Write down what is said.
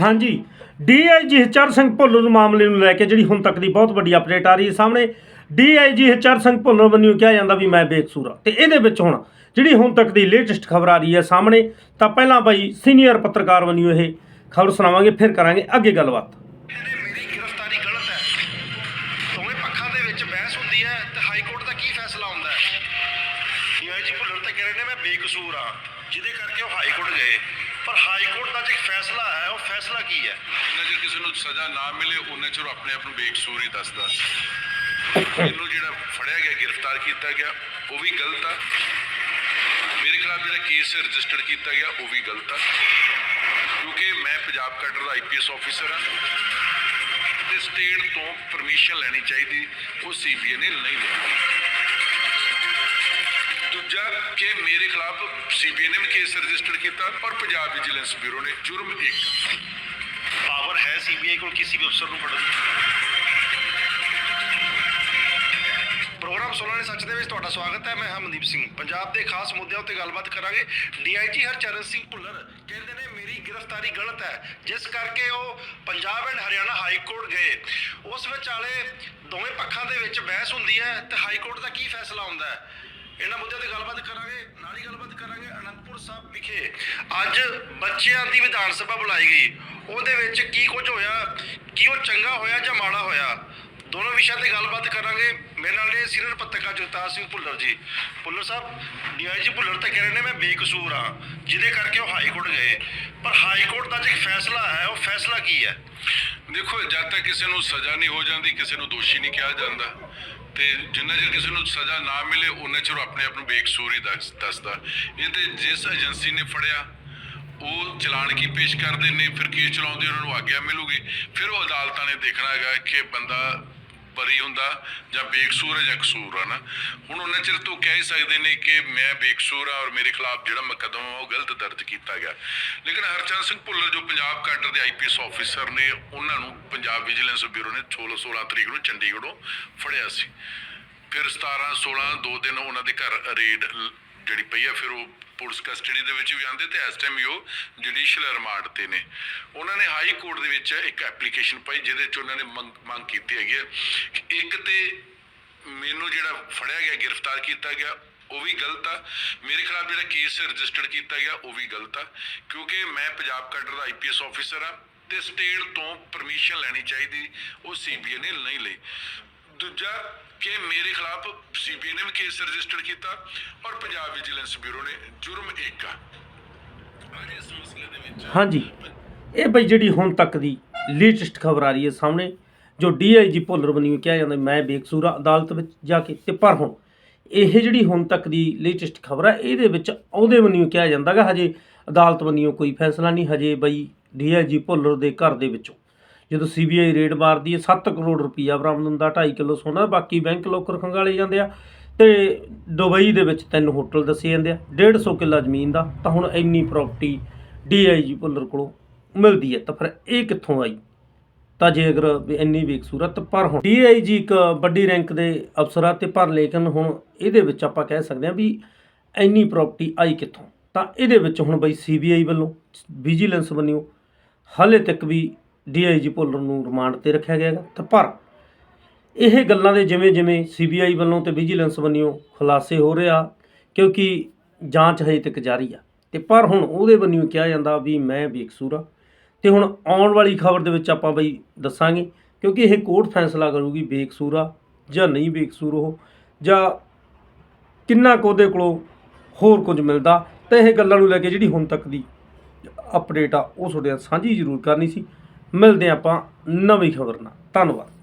ਹਾਂਜੀ ਡੀਆਈਜੀ ਹਰਚਰ ਸਿੰਘ ਭੁੱਲਰ ਮਾਮਲੇ ਨੂੰ ਲੈ ਕੇ ਜਿਹੜੀ ਹੁਣ ਤੱਕ ਦੀ ਬਹੁਤ ਵੱਡੀ ਅਪਡੇਟ ਆ ਰਹੀ ਹੈ ਸਾਹਮਣੇ ਡੀਆਈਜੀ ਹਰਚਰ ਸਿੰਘ ਭੁੱਲਰ ਵੱਲੋਂ ਕਿਹਾ ਜਾਂਦਾ ਵੀ ਮੈਂ ਬੇਕਸੂਰ ਹਾਂ। ਤੇ ਇਹਦੇ ਵਿੱਚ ਹੁਣ ਜਿਹੜੀ ਹੁਣ ਤੱਕ ਦੀ ਲੇਟੈਸਟ ਖਬਰ ਆ ਰਹੀ ਹੈ ਸਾਹਮਣੇ, ਤਾਂ ਪਹਿਲਾਂ ਬਾਈ ਸੀਨੀਅਰ ਪੱਤਰਕਾਰ ਵੱਲੋਂ ਇਹ ਖਬਰ ਸੁਣਾਵਾਂਗੇ, ਫਿਰ ਕਰਾਂਗੇ ਅੱਗੇ ਗੱਲਬਾਤ। ਕਹਿੰਦੇ ਮੇਰੀ ਗ੍ਰਿਫਤਾਰੀ ਗਲਤ ਹੈ। ਦੋਵੇਂ ਪੱਖਾਂ ਦੇ ਵਿੱਚ ਬਹਿਸ ਹੁੰਦੀ ਹੈ ਤੇ ਹਾਈ ਕੋਰਟ ਦਾ ਕੀ ਫੈਸਲਾ ਹੁੰਦਾ ਹੈ? ਡੀਆਈਜੀ ਭੁੱਲਰ ਤਾਂ ਕਹਿ ਰਹੇ ਨੇ ਮੈਂ ਬੇਕਸੂਰ ਹਾਂ। ਜਿਹਦੇ ਕਰਕੇ ਉਹ ਹਾਈ ਕੋਰਟ ਗਏ। ਪਰ ਹਾਈ ਕੋਰਟ ਦਾ ਜੋ ਫੈਸਲਾ ਹੈ, ਉਹ ਫੈਸਲਾ ਕੀ ਹੈ? ਜਿੰਨਾ ਚਿਰ ਕਿਸੇ ਨੂੰ ਸਜ਼ਾ ਨਾ ਮਿਲੇ ਉਹਨਾਂ ਚਿਰ ਆਪਣੇ ਆਪ ਨੂੰ ਬੇਕਸੂਰ ਹੀ ਦੱਸਦਾ। ਇਹਨੂੰ ਜਿਹੜਾ ਫੜਿਆ ਗਿਆ, ਗ੍ਰਿਫਤਾਰ ਕੀਤਾ ਗਿਆ, ਉਹ ਵੀ ਗਲਤ ਆ। ਮੇਰੇ ਖਿਲਾਫ ਜਿਹੜਾ ਕੇਸ ਰਜਿਸਟਰ ਕੀਤਾ ਗਿਆ, ਉਹ ਵੀ ਗਲਤ ਆ। ਕਿਉਂਕਿ ਮੈਂ ਪੰਜਾਬ ਕੈਡਰ ਦਾ ਆਈਪੀਐਸ ਆਫੀਸਰ ਹਾਂ ਤੇ ਸਟੇਟ ਤੋਂ ਪਰਮਿਸ਼ਨ ਲੈਣੀ ਚਾਹੀਦੀ, ਉਹ ਸੀਬੀਆਈ ਨੇ ਨਹੀਂ ਲਈ ਦੂਜਾ ਕਿ ਮੇਰੇ ਖਿਲਾਫ ਸੀਬੀਆਈ ਨੇ ਵੀ ਕੇਸ ਰਜਿਸਟਰਡ ਕੀਤਾ ਔਰ ਪੰਜਾਬ ਵਿਜੀਲੈਂਸ ਬਿਊਰੋ ਨੇ ਜੁਰਮ ਇੱਕ ਪਾਵਰ ਹੈ ਸੀਬੀਆਈ ਕੋਲ ਕਿਸੇ ਵੀ ਅਫਸਰ ਨੂੰ ਫੜਨ ਦੀ? ਪ੍ਰੋਗਰਾਮ ਸੋਲਾਂ ਦੇ ਸੱਚ ਦੇ ਵਿੱਚ ਤੁਹਾਡਾ ਸਵਾਗਤ ਹੈ ਮੈਂ ਹਮਦੀਪ ਸਿੰਘ। ਪੰਜਾਬ ਦੇ ਖਾਸ ਮੁੱਦਿਆਂ ਉੱਤੇ ਗੱਲਬਾਤ ਕਰਾਂਗੇ। ਡੀਆਈਜੀ ਹਰਚਰਨ ਸਿੰਘ ਭੁੱਲਰ ਕਹਿੰਦੇ ਨੇ ਮੇਰੀ ਗ੍ਰਿਫਤਾਰੀ ਗਲਤ ਹੈ। ਜਿਸ ਕਰਕੇ ਉਹ Punjab and Haryana high court ਗਏ। ਉਸ ਵਿਚਾਲੇ ਦੋਵੇਂ ਪੱਖਾਂ ਦੇ ਵਿੱਚ ਬਹਿਸ ਹੁੰਦੀ ਹੈ ਤੇ ਹਾਈ ਕੋਰਟ ਦਾ ਕੀ ਫੈਸਲਾ ਹੁੰਦਾ ਹੈ? ਇਹਨਾਂ ਮੁੱਦਿਆਂ ਤੇ ਗੱਲਬਾਤ ਕਰਾਂਗੇ, ਨਾਲ ਹੀ ਗੱਲਬਾਤ ਕਰਾਂਗੇ ਅਨੰਦਪੁਰ ਸਾਹਿਬ ਵਿਖੇ। ਅੱਜ ਬੱਚਿਆਂ ਦੀ ਵਿਧਾਨ ਸਭਾ ਬੁਲਾਈ ਗਈ। ਉਹਦੇ ਵਿੱਚ ਕੀ ਕੁਝ ਹੋਇਆ, ਕੀ ਉਹ ਚੰਗਾ ਹੋਇਆ ਜਾਂ ਮਾੜਾ ਹੋਇਆ, ਦੋਨੋਂ ਵਿਸ਼ਿਆਂ ਤੇ ਗੱਲਬਾਤ ਕਰਾਂਗੇ। ਮੇਰੇ ਨਾਲ ਨੇ ਸੀਨੀਅਰ ਪੱਤਰਕਾਰ ਜਗਤਾਰ ਸਿੰਘ ਭੁੱਲਰ ਜੀ। ਭੁੱਲਰ ਸਾਹਿਬ ਡੀਆਈਜੀ ਭੁੱਲਰ ਤਾਂ ਕਹਿ ਰਹੇ ਨੇ, ਮੈਂ ਬੇਕਸੂਰ ਹਾਂ। ਜਿਹਦੇ ਕਰਕੇ ਉਹ ਹਾਈ ਕੋਰਟ ਗਏ। ਪਰ ਹਾਈ ਕੋਰਟ ਦਾ ਜੋ ਫੈਸਲਾ ਹੈ, ਉਹ ਫੈਸਲਾ ਕੀ ਹੈ? ਦੇਖੋ, ਜਦ ਤੱਕ ਕਿਸੇ ਨੂੰ ਸਜ਼ਾ ਨਹੀਂ ਹੋ ਜਾਂਦੀ, ਕਿਸੇ ਨੂੰ ਦੋਸ਼ੀ ਨਹੀਂ ਕਿਹਾ ਜਾਂਦਾ। ਤੇ ਜਿੰਨਾ ਚਿਰ ਕਿਸੇ ਨੂੰ ਸਜ਼ਾ ਨਾ ਮਿਲੇ ਉਹਨਾਂ ਚਿਰ ਉਹ ਆਪਣੇ ਆਪ ਨੂੰ ਬੇਕਸੂਰ ਹੀ ਦੱਸ- ਦੱਸਦਾ। ਇਹ ਤੇ ਜਿਸ ਏਜੰਸੀ ਨੇ ਫੜਿਆ, ਉਹ ਚਲਾਨ ਕੀ ਪੇਸ਼ ਕਰਦੇ ਨੇ, ਫਿਰ ਕੇਸ ਚਲਾਉਂਦੇ ਉਹਨਾਂ ਨੂੰ ਆਗਿਆ ਮਿਲੂਗੀ। ਫਿਰ ਉਹ ਅਦਾਲਤਾਂ ਨੇ ਦੇਖਣਾ ਹੈਗਾ ਕਿ ਬੰਦਾ ਬਰੀ ਹੁੰਦਾ ਜਾਂ ਬੇਕਸੂਰ ਹੈ ਜਾਂ ਕਸੂਰ ਹੈ ਨਾ। ਹੁਣ ਉਹਨਾਂ ਚਿਰ ਤੋਂ ਕਹਿ ਹੀ ਸਕਦੇ ਨੇ ਕਿ ਮੈਂ ਬੇਕਸੂਰ ਆ ਔਰ ਮੇਰੇ ਖਿਲਾਫ ਜਿਹੜਾ ਮੁਕੱਦਮਾ ਉਹ ਗਲਤ ਦਰਜ ਕੀਤਾ ਗਿਆ। ਲੇਕਿਨ ਹਰਚੰਦ ਸਿੰਘ ਭੁੱਲਰ ਜੋ ਪੰਜਾਬ ਕਾਡਰ ਦੇ ਆਈਪੀਐਸ ਆਫੀਸਰ ਨੇ, ਉਹਨਾਂ ਨੂੰ ਪੰਜਾਬ ਵਿਜੀਲੈਂਸ ਬਿਊਰੋ ਨੇ 16 16 ਤਰੀਕ ਨੂੰ ਚੰਡੀਗੜ੍ਹੋਂ ਫੜਿਆ ਸੀ। ਫਿਰ 17 16 ਦੋ ਦਿਨ ਉਹਨਾਂ ਦੇ ਘਰ ਰੇਡ ਜਿਹੜੀ ਪਈ ਆ, ਫਿਰ ਉਹ ਪੁਲਿਸ ਕਸਟਡੀ ਦੇ ਵਿੱਚ ਵੀ ਆਂਦੇ ਤੇ ਇਸ ਟਾਈਮ ਉਹ ਜੁਡੀਸ਼ੀਅਲ ਰਿਮਾਂਡ ਤੇ ਨੇ। ਉਹਨਾਂ ਨੇ ਹਾਈ ਕੋਰਟ ਦੇ ਵਿੱਚ ਇੱਕ ਐਪਲੀਕੇਸ਼ਨ ਪਾਈ, ਜਿਹਦੇ ਚ ਉਹਨਾਂ ਨੇ ਮੰਗ ਕੀਤੀ ਹੈਗੀ ਹੈ ਇੱਕ ਤੇ ਮੈਨੂੰ ਜਿਹੜਾ ਫੜਿਆ ਗਿਆ, ਗ੍ਰਿਫਤਾਰ ਕੀਤਾ ਗਿਆ, ਉਹ ਵੀ ਗਲਤ ਆ। ਮੇਰੇ ਖਿਲਾਫ ਜਿਹੜਾ ਕੇਸ ਰਜਿਸਟਰ ਕੀਤਾ ਗਿਆ, ਉਹ ਵੀ ਗਲਤ ਆ। ਕਿਉਂਕਿ ਮੈਂ ਪੰਜਾਬ ਕਟਰ ਦਾ ਆਈਪੀਐਸ ਆਫੀਸਰ ਆ ਤੇ ਸਟੇਟ ਤੋਂ ਪਰਮਿਸ਼ਨ ਲੈਣੀ ਚਾਹੀਦੀ, ਉਹ ਸੀਬੀਆਈ ਨੇ ਨਹੀਂ ਲਈ। ਦੂਜਾ ਕਿ ਮੇਰੇ ਖਿਲਾਫ ਸੀਬੀਆਈ ਨੇ ਵੀ ਕੇਸ ਰਜਿਸਟਰਡ ਕੀਤਾ ਔਰ ਪੰਜਾਬ ਵਿਜੀਲੈਂਸ ਬਿਊਰੋ ਨੇ ਜੁਰਮ ਵਿੱਚ ਹਾਂਜੀ। ਇਹ ਬਈ ਜਿਹੜੀ ਹੁਣ ਤੱਕ ਦੀ ਲੇਟੈਸਟ ਖਬਰ ਆ ਰਹੀ ਹੈ ਸਾਹਮਣੇ ਜੋ ਡੀਆਈਜੀ ਭੁੱਲਰ ਵੱਲੋਂ ਕਿਹਾ ਜਾਂਦਾ ਮੈਂ ਬੇਕਸੂਰ ਹਾਂ ਅਦਾਲਤ ਵਿੱਚ ਜਾ ਕੇ ਤੇ ਪਰ ਹੁਣ ਇਹ ਜਿਹੜੀ ਹੁਣ ਤੱਕ ਦੀ ਲੇਟੈਸਟ ਖਬਰ ਹੈ ਇਹਦੇ ਵਿੱਚ ਉਹਦੇ ਵੱਲੋਂ ਕਿਹਾ ਜਾਂਦਾਗਾ ਹਜੇ ਅਦਾਲਤ ਵੱਲੋਂ ਕੋਈ ਫੈਸਲਾ ਨਹੀਂ ਹਜੇ ਬਈ ਡੀਆਈਜੀ ਭੁੱਲਰ ਦੇ ਘਰ ਦੇ ਵਿੱਚੋਂ। ਜਦੋਂ ਸੀਬੀਆਈ ਰੇਡ ਮਾਰਦੀ ਹੈ 7 ਕਰੋੜ ਰੁਪਈਆ ਬਰਾਮਦ ਹੁੰਦਾ 2.5 ਕਿਲੋ ਸੋਨਾ, ਬਾਕੀ ਬੈਂਕ ਲੋਕਰ ਖੰਗਾਲੇ ਜਾਂਦੇ ਆ। ਤੇ ਦੁਬਈ ਦੇ ਵਿੱਚ ਤਿੰਨ ਹੋਟਲ ਦੱਸੇ ਜਾਂਦੇ ਆ 150 ਕਿੱਲਾ ਜ਼ਮੀਨ ਦਾ, ਤਾਂ ਹੁਣ ਇੰਨੀ ਪ੍ਰਾਪਰਟੀ ਡੀਆਈਜੀ ਭੁੱਲਰ ਕੋਲੋਂ ਮਿਲਦੀ ਹੈ, ਤਾਂ ਫਿਰ ਇਹ ਕਿੱਥੋਂ ਆਈ? ਤਾਂ ਜੇ ਅਗਰ ਵੀ ਇੰਨੀ ਬੇਕਸੂਰਤ ਪਰ ਹੁਣ ਡੀਆਈਜੀ ਇੱਕ ਵੱਡੀ ਰੈਂਕ ਦੇ ਅਫਸਰ ਆ ਤੇ ਪਰ ਲੇਕਿਨ ਹੁਣ ਇਹਦੇ ਵਿੱਚ ਆਪਾਂ ਕਹਿ ਸਕਦੇ ਹਾਂ ਵੀ ਇੰਨੀ ਪ੍ਰਾਪਰਟੀ ਆਈ ਕਿੱਥੋਂ? ਤਾਂ ਇਹਦੇ ਵਿੱਚ ਹੁਣ ਬਈ ਸੀਬੀਆਈ ਵੱਲੋਂ ਵਿਜੀਲੈਂਸ ਵੱਲੋਂ ਹਾਲੇ ਤੱਕ ਵੀ ਡੀਆਈਜੀ ਭੁੱਲਰ ਨੂੰ ਰਿਮਾਂਡ ਤੇ ਰੱਖਿਆ ਗਿਆ ਹੈਗਾ। ਤਾਂ ਪਰ ਇਹ ਗੱਲਾਂ ਦੇ ਜਿਵੇਂ ਜਿਵੇਂ ਸੀਬੀਆਈ ਵੱਲੋਂ ਤੇ ਵਿਜੀਲੈਂਸ ਵੱਲੋਂ ਖੁਲਾਸੇ ਹੋ ਰਿਹਾ, ਕਿਉਂਕਿ ਜਾਂਚ ਹਜੇ ਤੱਕ ਜਾਰੀ ਆ। ਤੇ ਪਰ ਹੁਣ ਉਹਦੇ ਵੱਲੋਂ ਕਿਹਾ ਜਾਂਦਾ ਵੀ ਮੈਂ ਬੇਕਸੂਰ ਆ। ਤੇ ਹੁਣ ਆਉਣ ਵਾਲੀ ਖਬਰ ਦੇ ਵਿੱਚ ਆਪਾਂ ਬਈ ਦੱਸਾਂਗੇ, ਕਿਉਂਕਿ ਇਹ ਕੋਰਟ ਫੈਸਲਾ ਕਰੂਗੀ ਬੇਕਸੂਰ ਆ ਜਾਂ ਨਹੀਂ ਬੇਕਸੂਰ ਉਹ, ਜਾਂ ਕਿੰਨਾ ਕੁ ਉਹਦੇ ਕੋਲੋਂ ਹੋਰ ਕੁਝ ਮਿਲਦਾ। ਤਾਂ ਇਹ ਗੱਲਾਂ ਨੂੰ ਲੈ ਕੇ ਜਿਹੜੀ ਹੁਣ ਤੱਕ ਦੀ ਅਪਡੇਟ ਆ, ਉਹ ਤੁਹਾਡੇ ਨਾਲ ਸਾਂਝੀ ਜ਼ਰੂਰ ਕਰਨੀ ਸੀ। ਮਿਲਦੇ ਹਾਂ ਆਪਾਂ ਨਵੀਂ ਖਬਰ ਨਾਲ। ਧੰਨਵਾਦ।